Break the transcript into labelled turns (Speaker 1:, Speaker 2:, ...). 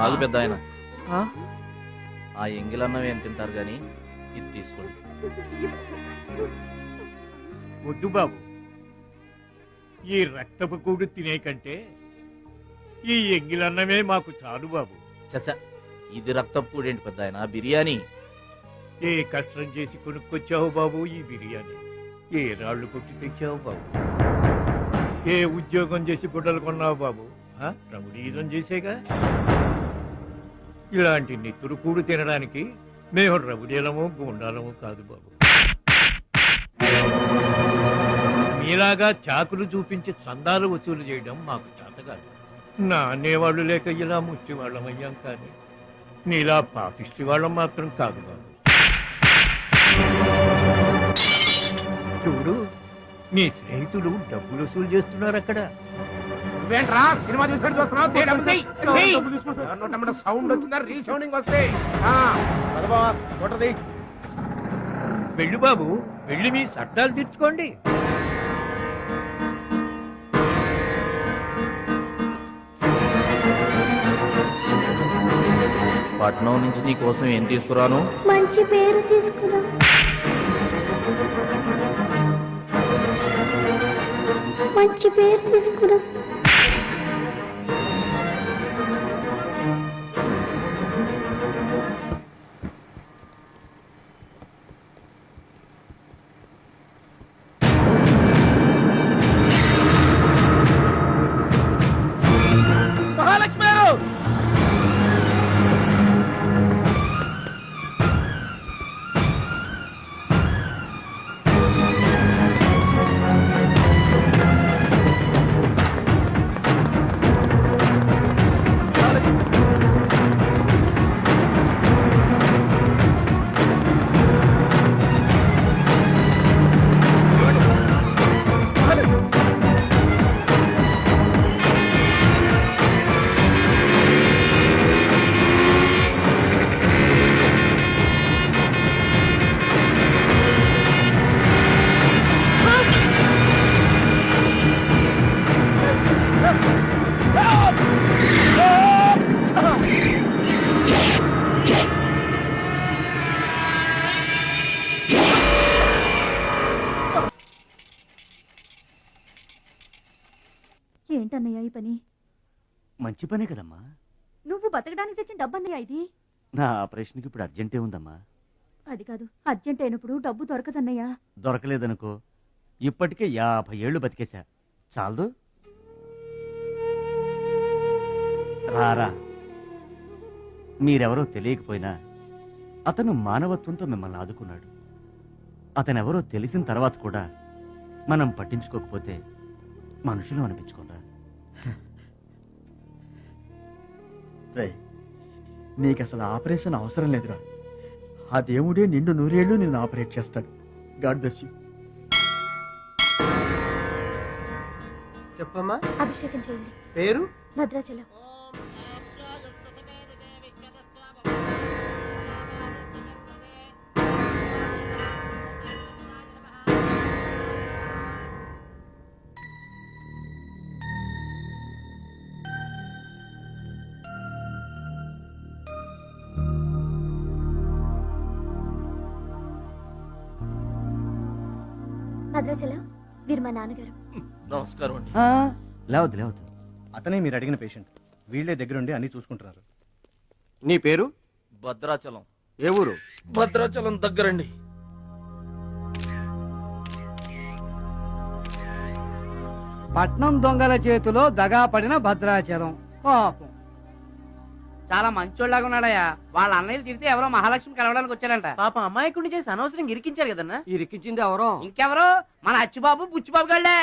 Speaker 1: ఆగు పెద్ద ఆయన
Speaker 2: ఆ?
Speaker 1: ఆ ఎంగిలన్నం ఏం తింటారు గాని ఇది తీసుకోండి.
Speaker 2: వద్దు బాబు. ఈ రక్తపు కూడు తినే కంటే ఈ ఎంగిలన్నమే మాకు చాలు బాబు.
Speaker 1: చచ్చ ఇది రక్తపు ఏంటి పెద్ద ఆయన బిర్యానీ.
Speaker 2: ఏ కష్టం చేసి కొనుక్కొచ్చావు బాబు ఈ బిర్యానీ? ఏ రాళ్ళు కొట్టి తెచ్చావు బాబు? ఏ ఉద్యోగం చేసి గుడ్డలు కొన్నావు బాబు? ఆ? రమణీయం చేసేగా? ఇలాంటి నెత్తురు కూడు తినడానికి మేము రవుడీలము గుండాలము కాదు బాబు. మీలాగా చాకులు చూపించి చందాలు వసూలు చేయడం మాకు చేతగాదు నా అనేవాళ్ళు లేక ఇలా ముష్టి వాళ్ళం అయ్యాం కానీ నీలా పాపిష్టి వాళ్ళం మాత్రం కాదు బాబు. చూడు నీ స్నేహితులు డబ్బులు వసూలు చేస్తున్నారు అక్కడ
Speaker 3: నువ్వేంట్రా? సినిమా చూసినట్టు చూస్తున్నావు? సౌండ్ వచ్చిందా? రీసౌండింగ్ వస్తే. కొట్టది.
Speaker 2: వెళ్ళు బాబు వెళ్ళి మీ చట్టాలు తీర్చుకోండి.
Speaker 1: పట్నం నుంచి నీ కోసం ఏం తీసుకురాను?
Speaker 4: మంచి పేరు తీసుకురా. మంచి పేరు తీసుకురా.
Speaker 3: మహాలక్ష్మి
Speaker 5: ఏంటన్నయ్య ఈ పని?
Speaker 6: మంచి పనే కదమ్మా.
Speaker 5: నువ్వు బతకడానికి తెచ్చిన డబ్బన్నయ్య ఇది?
Speaker 6: నా ఆపరేషన్కి ఇప్పుడు అర్జెంటే ఉందమ్మా.
Speaker 5: అది కాదు అర్జెంట్ అయినప్పుడు డబ్బు దొరకదన్నయ్య.
Speaker 6: దొరకలేదనుకో ఇప్పటికే యాభై ఏళ్ళు బతికేశా. చాలదు. రారా మీరెవరో తెలియకపోయినా అతను మానవత్వంతో మిమ్మల్ని ఆదుకున్నాడు. అతనెవరో తెలిసిన తర్వాత కూడా మనం పట్టించుకోకపోతే మనుషులు అనిపించుకోరా
Speaker 7: రే నీకు అసలు ఆపరేషన్ అవసరం లేదురా. ఆ దేవుడే నిండు నూరేళ్ళు నిన్ను ఆపరేట్ చేస్తాడు. God bless you.
Speaker 3: చెప్పమ్మా.
Speaker 4: అభిషేకం చేయండి.
Speaker 3: పేరు?
Speaker 4: భద్రాచలం. భద్రాచలం వీరు మా నాన్నగారు.
Speaker 1: నమస్కారం అండి.
Speaker 6: ఆ, లేవద్దు లేవద్దు.
Speaker 7: అతనే మీరు అడిగిన పేషెంట్. వీళ్ళే దగ్గరుండి అన్ని చూసుకుంటున్నారు.
Speaker 3: నీ పేరు?
Speaker 1: భద్రాచలం.
Speaker 3: ఏ ఊరు?
Speaker 1: భద్రాచలం దగ్గరండి.
Speaker 8: పట్నం దొంగల చేతిలో దగా పడిన భద్రాచలం. పాపం. చాలా మంచోళ్ళగా ఉన్నాడయ్యా. వాళ్ళ అన్నయ్యలు తిరిగితే ఎవరో మహాలక్ష్మి కలవడానికి వచ్చారంట.
Speaker 9: పాప అమాయకుడిని చేసి అనవసరం ఇరికించారు కదన్నా? ఇరికించింది ఎవరో?
Speaker 8: ఇంకెవరు? మన అచ్చిబాబు బుచ్చిబాబు గళ్ళే.